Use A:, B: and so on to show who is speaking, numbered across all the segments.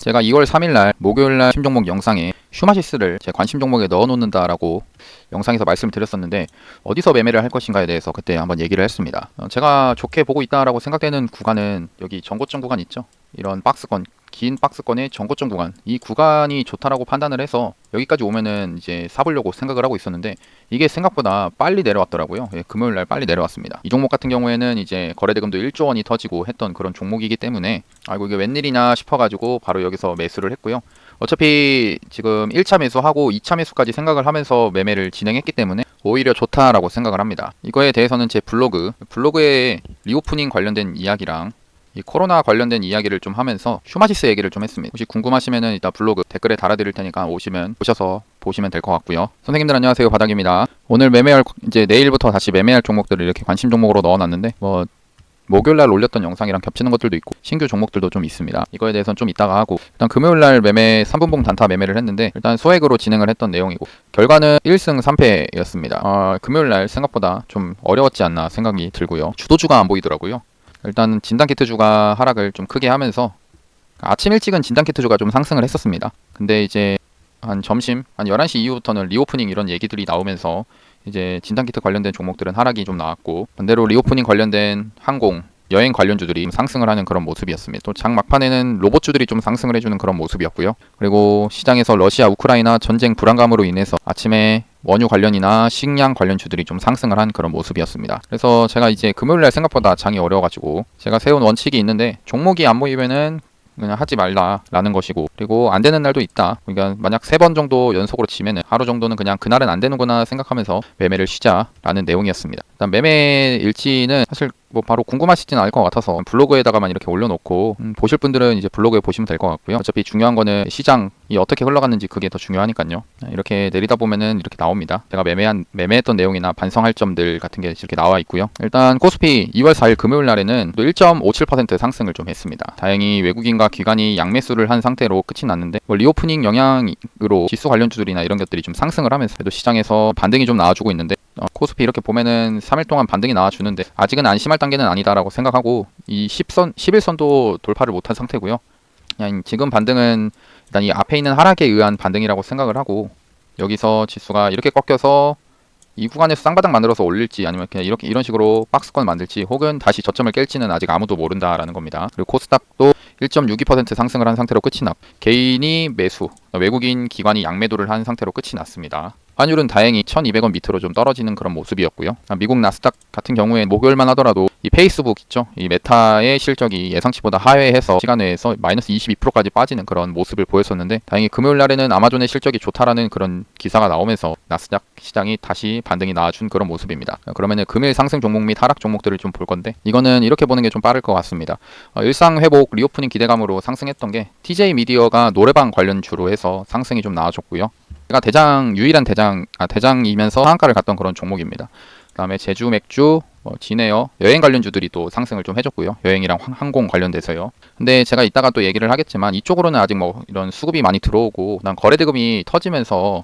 A: 제가 2월 3일날 목요일날 신종목 영상에 슈마시스를 제 관심 종목에 넣어놓는다라고 영상에서 말씀을 드렸었는데 어디서 매매를 할 것인가에 대해서 그때 한번 얘기를 했습니다. 어, 제가 좋게 보고 있다라고 생각되는 구간은 여기 전고점 구간 있죠. 이런 박스권 긴 박스권의 전고점 구간 이 구간이 좋다라고 판단을 해서 여기까지 오면은 이제 사보려고 생각을 하고 있었는데 이게 생각보다 빨리 내려왔더라고요. 예, 금요일 날 빨리 내려왔습니다. 이 종목 같은 경우에는 이제 거래대금도 1조 원이 터지고 했던 그런 종목이기 때문에 아이고 이게 웬일이냐 싶어가지고 바로 여기서 매수를 했고요. 어차피 지금 1차 매수하고 2차 매수까지 생각을 하면서 매매를 진행했기 때문에 오히려 좋다라고 생각을 합니다. 이거에 대해서는 제 블로그, 블로그에 리오프닝 관련된 이야기랑 이 코로나 관련된 이야기를 좀 하면서 슈마시스 얘기를 좀 했습니다. 혹시 궁금하시면은 이따 블로그 댓글에 달아드릴 테니까 오시면 오셔서 보시면 될 것 같고요. 선생님들 안녕하세요 바닥입니다. 오늘 매매할 이제 내일부터 다시 매매할 종목들을 이렇게 관심 종목으로 넣어놨는데 뭐 목요일 날 올렸던 영상이랑 겹치는 것들도 있고 신규 종목들도 좀 있습니다. 이거에 대해서는 좀 이따가 하고 일단 금요일 날 매매 3분봉 단타 매매를 했는데 일단 소액으로 진행을 했던 내용이고 결과는 1승 3패였습니다. 어, 금요일 날 생각보다 좀 어려웠지 않나 생각이 들고요. 주도주가 안 보이더라고요. 일단 진단키트주가 하락을 좀 크게 하면서 아침 일찍은 진단키트주가 좀 상승을 했었습니다. 근데 이제 한 점심 한 11시 이후부터는 리오프닝 이런 얘기들이 나오면서 이제 진단키트 관련된 종목들은 하락이 좀 나왔고 반대로 리오프닝 관련된 항공 여행 관련주들이 상승을 하는 그런 모습이었습니다. 또 장 막판에는 로봇주들이 좀 상승을 해주는 그런 모습이었고요. 그리고 시장에서 러시아 우크라이나 전쟁 불안감으로 인해서 아침에 원유 관련이나 식량 관련주들이 좀 상승을 한 그런 모습이었습니다. 그래서 제가 이제 금요일 날 생각보다 장이 어려워가지고 제가 세운 원칙이 있는데 종목이 안 모이면은 그냥 하지 말라라는 것이고 그리고 안 되는 날도 있다. 그러니까 만약 세 번 정도 연속으로 치면은 하루 정도는 그냥 그날은 안 되는구나 생각하면서 매매를 쉬자라는 내용이었습니다. 일단 매매 일지는 사실 뭐 바로 궁금하시진 않을 것 같아서 블로그에다가만 이렇게 올려놓고 음, 보실 분들은 이제 블로그에 보시면 될 것 같고요. 어차피 중요한 거는 시장이 어떻게 흘러갔는지 그게 더 중요하니까요. 이렇게 내리다 보면은 이렇게 나옵니다. 제가 매매한 매매했던 내용이나 반성할 점들 같은 게 이렇게 나와 있고요. 일단 코스피 2월 4일 금요일 날에는 또1.57% 상승을 좀 했습니다. 다행히 외국인과 기관이 양매수를 한 상태로 끝이 났는데 뭐 리오프닝 영향으로 지수 관련주들이나 이런 것들이 좀 상승을 하면서 그래도 시장에서 반등이 좀 나와주고 있는데 어, 코스피 이렇게 보면은 3일 동안 반등이 나와주는데 아직은 안심할 단계는 아니다라고 생각하고 이 10선 11선도 돌파를 못한 상태고요. 그냥 지금 반등은 일단 이 앞에 있는 하락에 의한 반등이라고 생각을 하고 여기서 지수가 이렇게 꺾여서 이 구간에서 쌍바닥 만들어서 올릴지 아니면 그냥 이렇게 이런 식으로 박스권 만들지 혹은 다시 저점을 깰지는 아직 아무도 모른다라는 겁니다. 그리고 코스닥도 1.62% 상승을 한 상태로 끝이 났. 개인이 매수, 외국인 기관이 양매도를 한 상태로 끝이 났습니다. 환율은 다행히 1200원 밑으로 좀 떨어지는 그런 모습이었고요. 아, 미국 나스닥 같은 경우에 목요일만 하더라도 이 페이스북 있죠. 이 메타의 실적이 예상치보다 하회해서 시간 외에서 마이너스 22%까지 빠지는 그런 모습을 보였었는데 다행히 금요일 날에는 아마존의 실적이 좋다라는 그런 기사가 나오면서 나스닥 시장이 다시 반등이 나와준 그런 모습입니다. 그러면은 금일 상승 종목 및 하락 종목들을 좀 볼 건데 이거는 이렇게 보는 게 좀 빠를 것 같습니다. 어, 일상 회복 리오프닝 기대감으로 상승했던 게 TJ 미디어가 노래방 관련 주로 해서 상승이 좀 나와줬고요. 제가 대장 유일한 대장 아 대장이면서 상한가를 갔던 그런 종목입니다. 그다음에 제주 맥주, 뭐 진에어 여행 관련주들이 또 상승을 좀 해줬고요. 여행이랑 항공 관련돼서요. 근데 제가 이따가 또 얘기를 하겠지만 이쪽으로는 아직 뭐 이런 수급이 많이 들어오고 난 거래 대금이 터지면서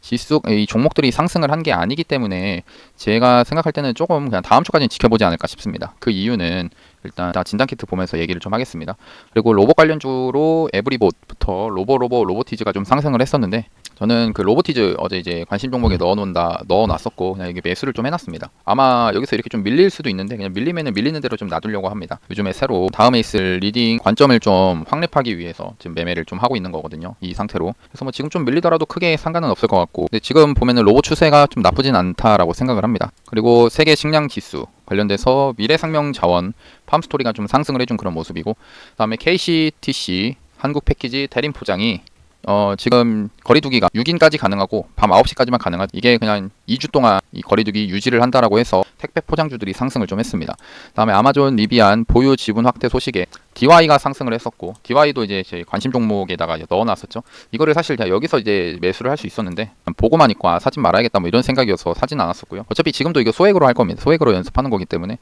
A: 지수 이 종목들이 상승을 한 게 아니기 때문에 제가 생각할 때는 조금 그냥 다음 주까지는 지켜보지 않을까 싶습니다. 그 이유는 일단 진단 키트 보면서 얘기를 좀 하겠습니다. 그리고 로봇 관련주로 에브리봇부터 로보로보 로보티즈가 좀 상승을 했었는데 저는 그 로보티즈 어제 이제 관심 종목에 넣어놓는다 넣어놨었고 그냥 이게 매수를 좀 해놨습니다. 아마 여기서 이렇게 좀 밀릴 수도 있는데 그냥 밀리면은 밀리는 대로 좀 놔두려고 합니다. 요즘에 새로 다음에 있을 리딩 관점을 좀 확립하기 위해서 지금 매매를 좀 하고 있는 거거든요. 이 상태로. 그래서 뭐 지금 좀 밀리더라도 크게 상관은 없을 것 같고 근데 지금 보면은 로봇 추세가 좀 나쁘진 않다라고 생각을 합니다. 그리고 세계 식량 지수 관련돼서 미래생명자원 팜스토리가 좀 상승을 해준 그런 모습이고 그다음에 KCTC 한국 패키지 대림 포장이 어, 지금 거리두기가 6인까지 가능하고 밤 9시까지만 가능한 이게 그냥 2주 동안 이 거리두기 유지를 한다라고 해서 택배 포장주들이 상승을 좀 했습니다. 다음에 아마존 리비안 보유 지분 확대 소식에 DY가 상승을 했었고 DY도 이제 제 관심 종목에다가 넣어놨었죠. 이거를 사실 제가 여기서 이제 매수를 할 수 있었는데 보고만 있고 아, 사진 말아야겠다 뭐 이런 생각이어서 사진 않았었고요. 어차피 지금도 이거 소액으로 할 겁니다. 소액으로 연습하는 거기 때문에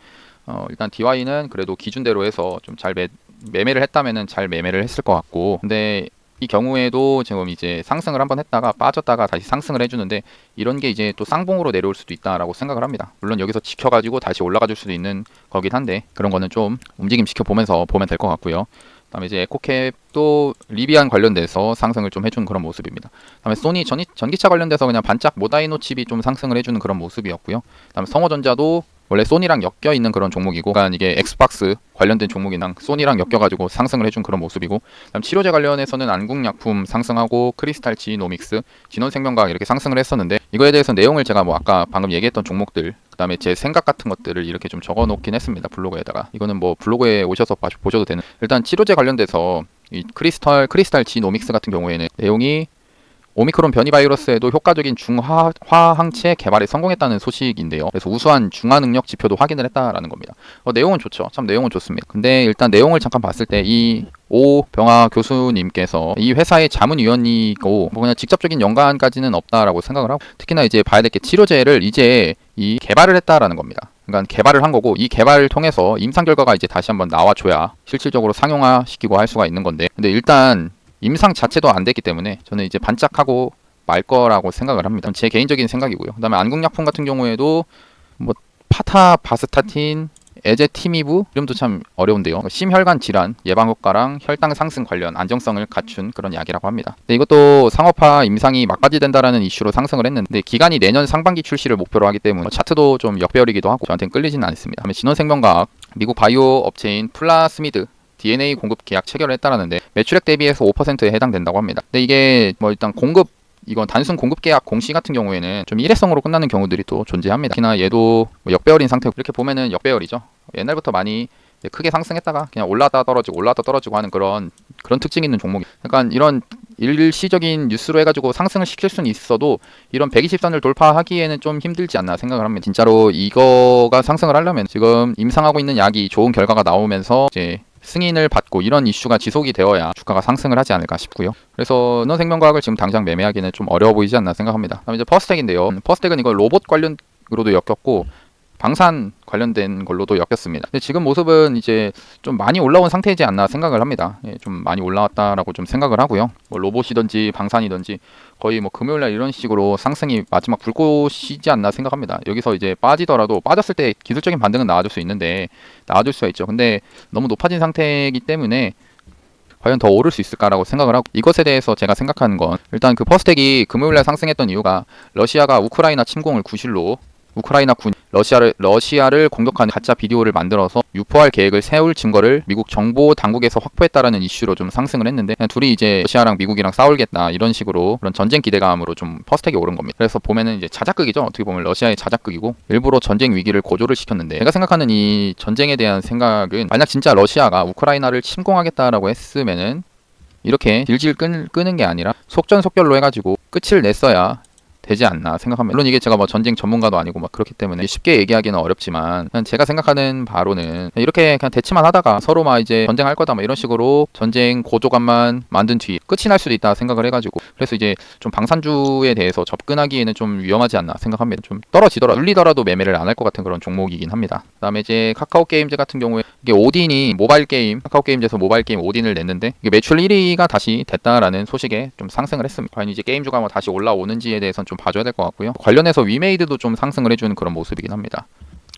A: 어, 일단 DY는 그래도 기준대로 해서 좀 잘 매매를 했다면은 잘 매매를 했을 것 같고 근데 이 경우에도 지금 이제 상승을 한번 했다가 빠졌다가 다시 상승을 해주는데 이런 게 이제 또 쌍봉으로 내려올 수도 있다라고 생각을 합니다. 물론 여기서 지켜가지고 다시 올라가 줄 수도 있는 거긴 한데 그런 거는 좀 움직임 지켜보면서 보면 될 것 같고요. 그다음에 이제 에코캡도 리비안 관련돼서 상승을 좀 해주는 그런 모습입니다. 그다음에 소니 전기, 전기 차 관련돼서 그냥 반짝 모다이노 칩이 좀 상승을 해주는 그런 모습이었고요. 그다음에 성호전자도 원래 소니랑 엮여 있는 그런 종목이고, 그러니까 이게 엑스박스 관련된 종목이랑 소니랑 엮여가지고 상승을 해준 그런 모습이고, 그다음 치료제 관련해서는 안국약품 상승하고 크리스탈 지노믹스, 진원생명과학 이렇게 상승을 했었는데 이거에 대해서 내용을 제가 뭐 아까 방금 얘기했던 종목들, 그다음에 제 생각 같은 것들을 이렇게 좀 적어놓긴 했습니다 블로그에다가. 이거는 뭐 블로그에 오셔서 봐- 보셔도 되는. 일단 치료제 관련돼서 이 크리스탈 크리스탈 지노믹스 같은 경우에는 내용이 오미크론 변이 바이러스에도 효과적인 중화항체 개발에 성공했다는 소식인데요. 그래서 우수한 중화 능력 지표도 확인을 했다라는 겁니다. 어, 내용은 좋죠. 참 내용은 좋습니다. 근데 일단 내용을 잠깐 봤을 때이 오병아 교수님께서 이 회사의 자문위원이고 뭐 그냥 직접적인 연관까지는 없다라고 생각을 하고 특히나 이제 봐야 될 게 치료제를 이제 이 개발을 했다라는 겁니다. 그러니까 개발을 한 거고 이 개발을 통해서 임상 결과가 이제 다시 한번 나와줘야 실질적으로 상용화 시키고 할 수가 있는 건데 근데 일단 임상 자체도 안 됐기 때문에 저는 이제 반짝하고 말 거라고 생각을 합니다. 제 개인적인 생각이고요. 그다음에 안국약품 같은 경우에도 뭐 파타 바스타틴, 에제티미브 이름도 참 어려운데요. 심혈관 질환 예방 효과랑 혈당 상승 관련 안정성을 갖춘 그런 약이라고 합니다. 근데 이것도 상업화 임상이 막바지 된다라는 이슈로 상승을 했는데 기간이 내년 상반기 출시를 목표로 하기 때문에 차트도 좀 역배열이기도 하고 저한테는 끌리지는 않습니다. 진원생명과학 미국 바이오 업체인 플라스미드 DNA 공급 계약 체결을 했다라는데 매출액 대비해서 5%에 해당된다고 합니다. 근데 이게 뭐 일단 공급 이건 단순 공급 계약 공시 같은 경우에는 좀 일회성으로 끝나는 경우들이 또 존재합니다. 특히나 얘도 뭐 역배열인 상태고 이렇게 보면은 역배열이죠. 옛날부터 많이 크게 상승했다가 그냥 올라다 떨어지고 올라다 떨어지고 하는 그런 그런 특징이 있는 종목이. 약간 이런 일시적인 뉴스로 해가지고 상승을 시킬 수는 있어도 이런 120선을 돌파하기에는 좀 힘들지 않나 생각을 합니다. 진짜로 이거가 상승을 하려면 지금 임상하고 있는 약이 좋은 결과가 나오면서 이제 승인을 받고 이런 이슈가 지속이 되어야 주가가 상승을 하지 않을까 싶고요. 그래서 은원생명과학을 지금 당장 매매하기는 좀 어려워 보이지 않나 생각합니다. 다음 이제 퍼스텍인데요. 퍼스텍은 이거 로봇 관련 으로도 엮였고 방산 관련된 걸로도 엮였습니다. 근데 지금 모습은 이제 좀 많이 올라온 상태이지 않나 생각을 합니다. 예, 좀 많이 올라왔다라고 좀 생각을 하고요. 뭐 로봇이든지 방산이든지 거의 뭐 금요일날 이런 식으로 상승이 마지막 불꽃이지 않나 생각합니다. 여기서 이제 빠지더라도 빠졌을 때 기술적인 반등은 나와줄 수 있는데 나와줄 수가 있죠. 근데 너무 높아진 상태이기 때문에 과연 더 오를 수 있을까라고 생각을 하고 이것에 대해서 제가 생각하는 건 일단 그 퍼스텍이 금요일날 상승했던 이유가 러시아가 우크라이나 침공을 구실로 우크라이나 군 러시아를 러시아를 공격하는 가짜 비디오를 만들어서 유포할 계획을 세울 증거를 미국 정보 당국에서 확보했다라는 이슈로 좀 상승을 했는데 둘이 이제 러시아랑 미국이랑 싸울겠다 이런 식으로 그런 전쟁 기대감으로 좀 퍼스텍이 오른 겁니다. 그래서 보면은 이제 자작극이죠. 어떻게 보면 러시아의 자작극이고 일부러 전쟁 위기를 고조를 시켰는데 제가 생각하는 이 전쟁에 대한 생각은 만약 진짜 러시아가 우크라이나를 침공하겠다라고 했으면은 이렇게 질질 끄, 끄는 게 아니라 속전속결로 해가지고 끝을 냈어야 되지 않나 생각합니다. 물론 이게 제가 뭐 전쟁 전문가도 아니고 막 그렇기 때문에 쉽게 얘기하기는 어렵지만 그냥 제가 생각하는 바로는 이렇게 그냥 대치만 하다가 서로 막 이제 전쟁할 거다 막 이런 식으로 전쟁 고조감만 만든 뒤 끝이 날 수도 있다 생각을 해가지고 그래서 이제 좀 방산주에 대해서 접근하기에는 좀 위험하지 않나 생각합니다. 좀 떨어지더라 눌리더라도 매매를 안 할 것 같은 그런 종목이긴 합니다. 그다음에 이제 카카오 게임즈 같은 경우에 이게 오딘이 모바일 게임 카카오 게임즈에서 모바일 게임 오딘을 냈는데 이게 매출 1위가 다시 됐다라는 소식에 좀 상승을 했습니다. 과연 이제 게임주가 뭐 다시 올라오는지에 대해서는 좀 봐줘야 될 것 같고요. 관련해서 위메이드도 좀 상승을 해주는 그런 모습이긴 합니다.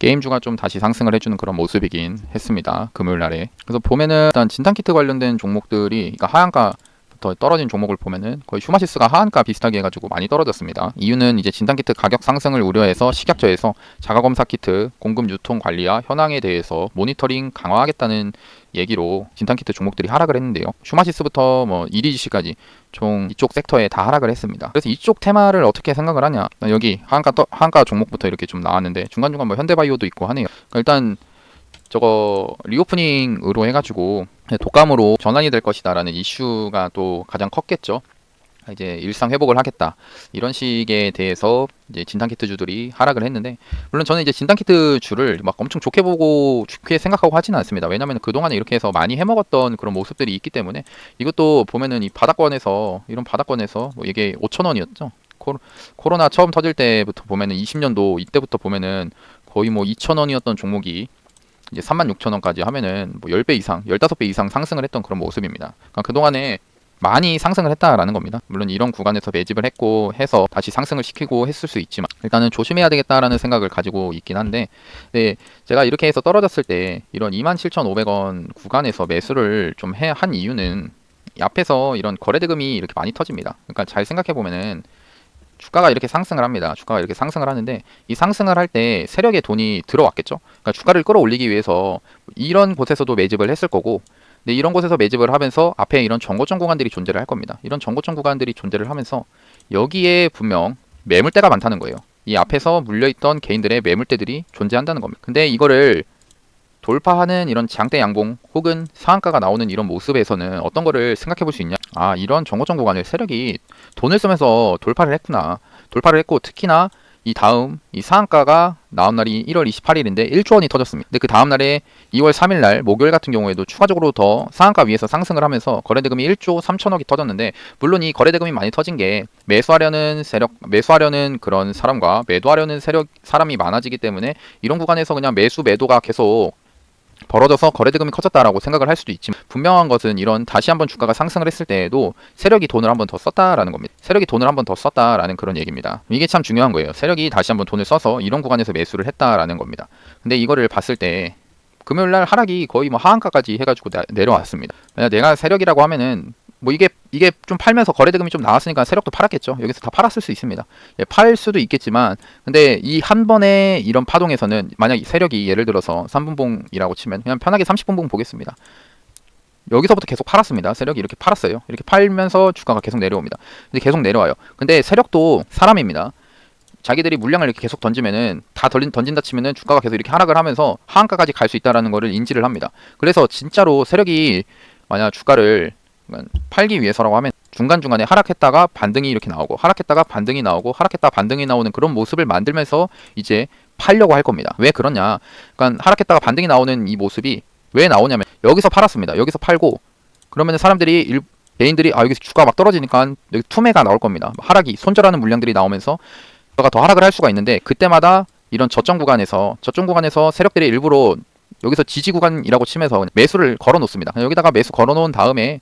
A: 게임주가 좀 다시 상승을 해주는 그런 모습이긴 했습니다. 금요일 날에. 그래서 보면은 일단 진단키트 관련된 종목들이 그러니까 하한가 부터 떨어진 종목을 보면은 거의 슈마시스가 하한가 비슷하게 해가지고 많이 떨어졌습니다. 이유는 이제 진단키트 가격 상승을 우려해서 식약처에서 자가검사 키트 공급 유통 관리와 현황에 대해서 모니터링 강화하겠다는 얘기로 진단키트 종목들이 하락을 했는데요. 슈마시스부터 뭐 이리지시까지 총 이쪽 섹터에 다 하락을 했습니다. 그래서 이쪽 테마를 어떻게 생각을 하냐? 여기 하한가 떠, 하한가 종목부터 이렇게 좀 나왔는데 중간 중간 뭐 현대바이오도 있고 하네요. 그러니까 일단 저거 리오프닝으로 해가지고 독감으로 전환이 될 것이다라는 이슈가 또 가장 컸겠죠. 이제 일상 회복을 하겠다 이런 식에 대해서 이제 진단키트 주들이 하락을 했는데 물론 저는 이제 진단키트 주를 막 엄청 좋게 보고 좋게 생각하고 하지는 않습니다. 왜냐하면 그 동안에 이렇게 해서 많이 해먹었던 그런 모습들이 있기 때문에 이것도 보면은 이 바닥권에서 이런 바닥권에서 뭐 이게 5천 원이었죠. 코로, 코로나 처음 터질 때부터 보면은 20년도 이때부터 보면은 거의 뭐 2천 원이었던 종목이 이제 3만 6천 원까지 하면은 뭐 10배 이상, 15배 이상 상승을 했던 그런 모습입니다. 그러니까 그동안에 많이 상승을 했다라는 겁니다. 물론 이런 구간에서 매집을 했고 해서 다시 상승을 시키고 했을 수 있지만 일단은 조심해야 되겠다라는 생각을 가지고 있긴 한데 네, 제가 이렇게 해서 떨어졌을 때 이런 27,500원 구간에서 매수를 좀해한 이유는 이 앞에서 이런 거래대금이 이렇게 많이 터집니다. 그러니까 잘 생각해 보면은 주가가 이렇게 상승을 합니다. 주가가 이렇게 상승을 하는데 이 상승을 할 때 세력의 돈이 들어왔겠죠. 그러니까 주가를 끌어올리기 위해서 이런 곳에서도 매집을 했을 거고 근데 이런 곳에서 매집을 하면서 앞에 이런 정고점 구간들이 존재를 할 겁니다. 이런 정고점 구간들이 존재를 하면서 여기에 분명 매물대가 많다는 거예요. 이 앞에서 물려있던 개인들의 매물대들이 존재한다는 겁니다. 근데 이거를 돌파하는 이런 장대 양봉 혹은 상한가가 나오는 이런 모습에서는 어떤 거를 생각해 볼 수 있냐? 아, 이런 정고점 구간을 세력이 돈을 쓰면서 돌파를 했구나. 돌파를 했고 특히나 이 다음 이 상한가가 나온 날이 1월 28일인데 1조 원이 터졌습니다. 근데 그 다음 날에 2월 3일 날 목요일 같은 경우에도 추가적으로 더 상한가 위에서 상승을 하면서 거래대금이 1조 3천억이 터졌는데 물론 이 거래대금이 많이 터진 게 매수하려는 세력 매수하려는 그런 사람과 매도하려는 세력 사람이 많아지기 때문에 이런 구간에서 그냥 매수 매도가 계속 벌어져서 거래대금이 커졌다라고 생각을 할 수도 있지만 분명한 것은 이런 다시 한번 주가가 상승을 했을 때에도 세력이 돈을 한번 더 썼다라는 겁니다. 세력이 돈을 한번 더 썼다라는 그런 얘기입니다. 이게 참 중요한 거예요. 세력이 다시 한번 돈을 써서 이런 구간에서 매수를 했다라는 겁니다. 근데 이거를 봤을 때 금요일 날 하락이 거의 뭐 하한가까지 해가지고 내- 내려왔습니다. 내가 세력이라고 하면은 뭐 이게 이게 좀 팔면서 거래대금이 좀 나왔으니까 세력도 팔았겠죠. 여기서 다 팔았을 수 있습니다. 예, 팔 수도 있겠지만 근데 이 한 번의 이런 파동에서는 만약 이 세력이 예를 들어서 3분봉이라고 치면 그냥 편하게 30분봉 보겠습니다. 여기서부터 계속 팔았습니다. 세력이 이렇게 팔았어요. 이렇게 팔면서 주가가 계속 내려옵니다. 근데 계속 내려와요. 근데 세력도 사람입니다. 자기들이 물량을 이렇게 계속 던지면은 다 던진, 던진다 치면은 주가가 계속 이렇게 하락을 하면서 하한가까지 갈 수 있다라는 거를 인지를 합니다. 그래서 진짜로 세력이 만약 주가를 팔기 위해서라고 하면 중간중간에 하락했다가 반등이 이렇게 나오고 하락했다가 반등이 나오고 하락했다가 반등이 나오는 그런 모습을 만들면서 이제 팔려고 할 겁니다. 왜 그러냐? 그러니까 하락했다가 반등이 나오는 이 모습이 왜 나오냐면 여기서 팔았습니다. 여기서 팔고 그러면 사람들이 일, 개인들이 아 여기서 주가 막 떨어지니까 여기 투매가 나올 겁니다. 하락이 손절하는 물량들이 나오면서 주가가 더 하락을 할 수가 있는데 그때마다 이런 저점 구간에서 저점 구간에서 세력들이 일부러 여기서 지지 구간이라고 치면서 매수를 걸어 놓습니다. 여기다가 매수 걸어 놓은 다음에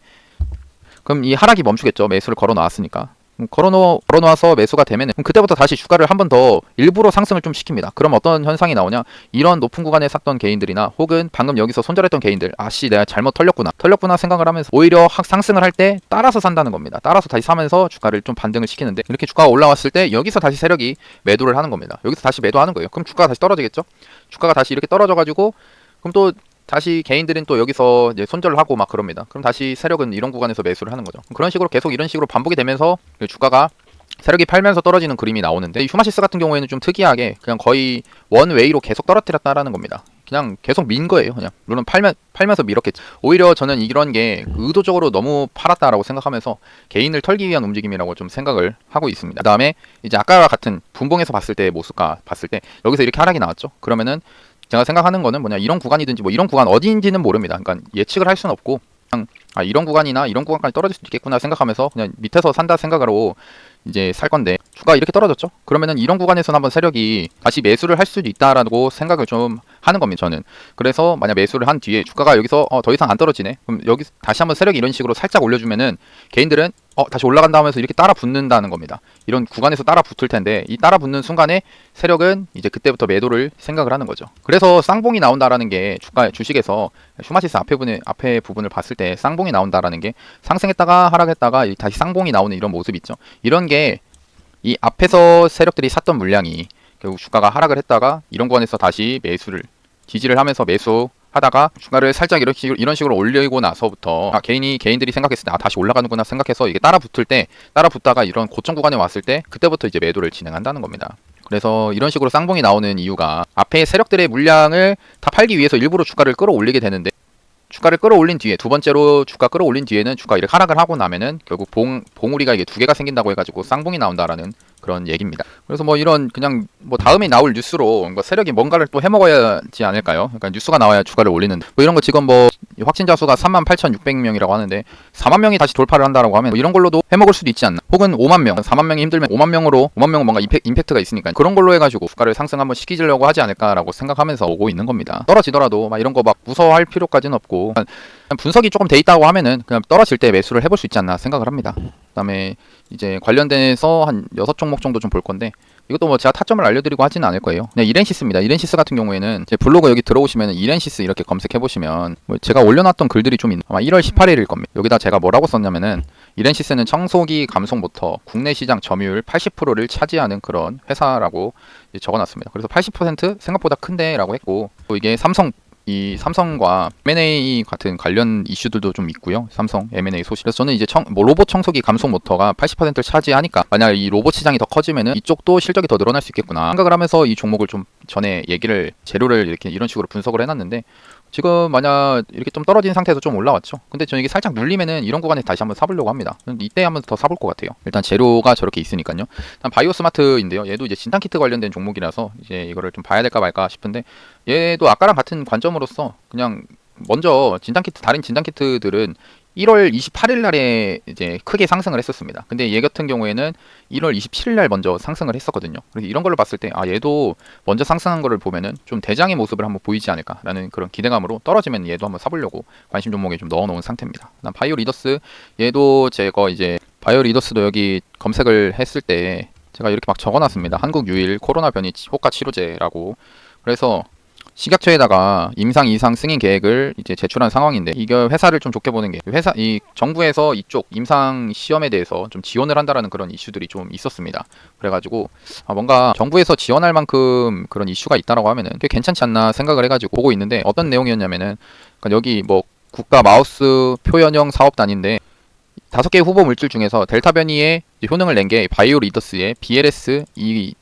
A: 그럼 이 하락이 멈추겠죠. 매수를 걸어 놨으니까. 그럼 걸어놓, 걸어놓아서 매수가 그럼 그때부터 다시 주가를 한 번 더 일부러 상승을 좀 시킵니다. 그럼 어떤 현상이 나오냐? 이런 높은 구간에 샀던 개인들이나 혹은 방금 여기서 손절했던 개인들, 아씨 내가 잘못 털렸구나, 털렸구나 생각을 하면서 오히려 확 상승을 할 때 따라서 산다는 겁니다. 따라서 다시 사면서 주가를 좀 반등을 시키는데 이렇게 주가가 올라왔을 때 여기서 다시 세력이 매도를 하는 겁니다. 여기서 다시 매도하는 거예요. 그럼 주가가 다시 떨어지겠죠? 주가가 다시 이렇게 떨어져가지고 그럼 또 다시 개인들은 또 여기서 이제 손절을 하고 막 그럽니다. 그럼 다시 세력은 이런 구간에서 매수를 하는 거죠. 그런 식으로 계속 이런 식으로 반복이 되면서 그 주가가 세력이 팔면서 떨어지는 그림이 나오는데 이 휴마시스 같은 경우에는 좀 특이하게 그냥 거의 원웨이로 계속 떨어뜨렸다라는 겁니다. 그냥 계속 민 거예요. 그냥 물론 팔면 팔면서 밀었겠지. 오히려 저는 이런 게 의도적으로 너무 팔았다라고 생각하면서 개인을 털기 위한 움직임이라고 좀 생각을 하고 있습니다. 그다음에 이제 아까와 같은 분봉에서 봤을 때 모습과 봤을 때 여기서 이렇게 하락이 나왔죠. 그러면은 제가 생각하는 거는 뭐냐 이런 구간이든지 뭐 이런 구간 어디인지는 모릅니다. 그러니까 예측을 할 수는 없고 그냥 아 이런 구간이나 이런 구간까지 떨어질 수도 있겠구나 생각하면서 그냥 밑에서 산다 생각으로 이제 살 건데 주가 이렇게 떨어졌죠. 그러면은 이런 구간에서는 한번 세력이 다시 매수를 할 수도 있다라고 생각을 좀 하는 겁니다. 저는 그래서 만약 매수를 한 뒤에 주가가 여기서 어, 더 이상 안 떨어지네. 그럼 여기 다시 한번 세력이 이런 식으로 살짝 올려주면은 개인들은 어 다시 올라간다 하면서 이렇게 따라 붙는다는 겁니다. 이런 구간에서 따라 붙을 텐데 이 따라 붙는 순간에 세력은 이제 그때부터 매도를 생각을 하는 거죠. 그래서 쌍봉이 나온다라는 게 주가 주식에서 슈마시스 앞에 부분 앞에 부분을 봤을 때 쌍봉이 나온다라는 게 상승했다가 하락했다가 이 다시 쌍봉이 나오는 이런 모습 있죠. 이런 게 이 앞에서 세력들이 샀던 물량이 결국 주가가 하락을 했다가 이런 구간에서 다시 매수를 지지를 하면서 매수 하다가 주가를 살짝 이런 식으로, 이런 식으로 올리고 나서부터 아, 개인이 개인들이 생각했을 때 아, 다시 올라가는구나 생각해서 이게 따라 붙을 때 따라 붙다가 이런 고점 구간에 왔을 때 그때부터 이제 매도를 진행한다는 겁니다. 그래서 이런 식으로 쌍봉이 나오는 이유가 앞에 세력들의 물량을 다 팔기 위해서 일부러 주가를 끌어올리게 되는데 주가를 끌어올린 뒤에 두 번째로 주가 끌어올린 뒤에는 주가 이렇게 하락을 하고 나면은 결국 봉 봉우리가 이게 두 개가 생긴다고 해가지고 쌍봉이 나온다라는 그런 얘기입니다. 그래서 뭐 이런 그냥 뭐 다음에 나올 뉴스로 뭔가 세력이 뭔가를 또 해먹어야지 않을까요? 그러니까 뉴스가 나와야 주가를 올리는데 뭐 이런 거 지금 뭐 확진자 수가 38,600명이라고 하는데 4만 명이 다시 돌파를 한다라고 하면 뭐 이런 걸로도 해먹을 수도 있지 않나? 혹은 5만 명, 4만 명이 힘들면 5만 명으로 5만 명은 뭔가 임팩, 임팩 트가 있으니까 그런 걸로 해가지고 주가를 상승 한번 시키려고 하지 않을까라고 생각하면서 오고 있는 겁니다. 떨어지더라도 막 이런 거 막 무서워할 필요까지는 없고 분석이 조금 돼 있다고 하면은 그냥 떨어질 때 매수를 해볼 수 있지 않나 생각을 합니다. 그다음에 이제 관련돼서 한 여섯 종목 정도 좀 볼 건데 이것도 뭐 제가 타점을 알려드리고 하지는 않을 거예요. 네, 이렌시스입니다. 이렌시스 같은 경우에는 제 블로그 여기 들어오시면 이렌시스 이렇게 검색해 보시면 뭐 제가 올려놨던 글들이 좀 있는 아마 1월 18일일 겁니다. 여기다 제가 뭐라고 썼냐면은 이렌시스는 청소기 감속 모터 국내 시장 점유율 80%를 차지하는 그런 회사라고 적어놨습니다. 그래서 80% 생각보다 큰데라고 했고 또 이게 삼성 이 삼성과 M&A 같은 관련 이슈들도 좀 있고요. 삼성 M&A 소식. 그래서 저는 이제 청, 뭐 로봇 청소기 감속 모터가 80%를 차지하니까 만약 이 로봇 시장이 더 커지면은 이쪽도 실적이 더 늘어날 수 있겠구나 생각을 하면서 이 종목을 좀 전에 얘기를 재료를 이렇게 이런 식으로 분석을 해놨는데 지금 만약 이렇게 좀 떨어진 상태에서 좀 올라왔죠. 근데 저는 이게 살짝 눌리면은 이런 구간에 다시 한번 사보려고 합니다. 이때 한번 더 사볼 것 같아요. 일단 재료가 저렇게 있으니까요. 일단 바이오스마트인데요. 얘도 이제 진단키트 관련된 종목이라서 이제 이거를 좀 봐야 될까 말까 싶은데 얘도 아까랑 같은 관점으로서 그냥 먼저 진단키트 다른 진단키트들은 1월 28일 날에 이제 크게 상승을 했었습니다. 근데 얘 같은 경우에는 1월 27일 날 먼저 상승을 했었거든요. 그래서 이런 걸로 봤을 때 아 얘도 먼저 상승한 거를 보면은 좀 대장의 모습을 한번 보이지 않을까라는 그런 기대감으로 떨어지면 얘도 한번 사보려고 관심 종목에 좀 넣어놓은 상태입니다. 그다음 바이오 리더스 얘도 제거 이제 바이오 리더스도 여기 검색을 했을 때 제가 이렇게 막 적어놨습니다. 한국 유일 코로나 변이 효과 치료제라고 그래서 식약처에다가 임상 이상 승인 계획을 이제 제출한 상황인데 이게 회사를 좀 좋게 보는 게 회사 이 정부에서 이쪽 임상 시험에 대해서 좀 지원을 한다라는 그런 이슈들이 좀 있었습니다. 그래가지고 아 뭔가 정부에서 지원할 만큼 그런 이슈가 있다라고 하면은 꽤 괜찮지 않나 생각을 해가지고 보고 있는데 어떤 내용이었냐면은 그러니까 여기 뭐 국가 마우스 표현형 사업단인데 다섯 개 후보 물질 중에서 델타 이제 효능을 낸 게 바이오 리더스의 BLS 이,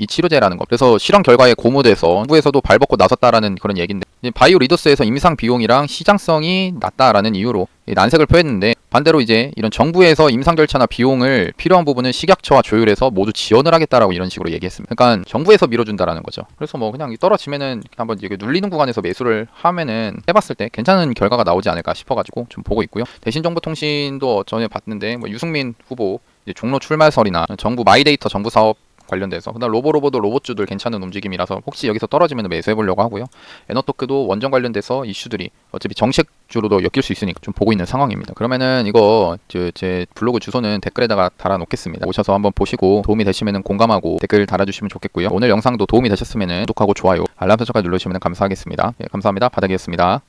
A: 이 치료제라는 거. 그래서 실험 결과에 고무돼서 정부에서도 발벗고 나섰다라는 그런 얘기인데 바이오 리더스에서 임상 비용이랑 시장성이 낮다라는 이유로 이 난색을 표했는데 반대로 이제 이런 정부에서 임상 절차나 비용을 필요한 부분은 식약처와 조율해서 모두 지원을 하겠다라고 이런 식으로 얘기했습니다. 그러니까 정부에서 밀어준다라는 거죠. 그래서 뭐 그냥 떨어지면은 한번 이게 눌리는 구간에서 매수를 하면은 해봤을 때 괜찮은 결과가 나오지 않을까 싶어가지고 좀 보고 있고요. 대신 정보통신도 전에 봤는데 뭐 유승민 후보 종로 출마설이나 정부 마이데이터 정부 사업 관련돼서 그다음 로보로보도 로봇주들 괜찮은 움직임이라서 혹시 여기서 떨어지면 매수해 보려고 하고요. 에너토크도 원전 관련돼서 이슈들이 어차피 정책주로도 엮일 수 있으니까 좀 보고 있는 상황입니다. 그러면은 이거 저, 제 블로그 주소는 댓글에다가 달아 놓겠습니다. 오셔서 한번 보시고 도움이 되시면은 공감하고 댓글 달아 주시면 좋겠고요. 오늘 영상도 도움이 되셨으면은 구독하고 좋아요, 알람 설정까지 눌러 주시면 감사하겠습니다. 예, 감사합니다. 바닥이었습니다.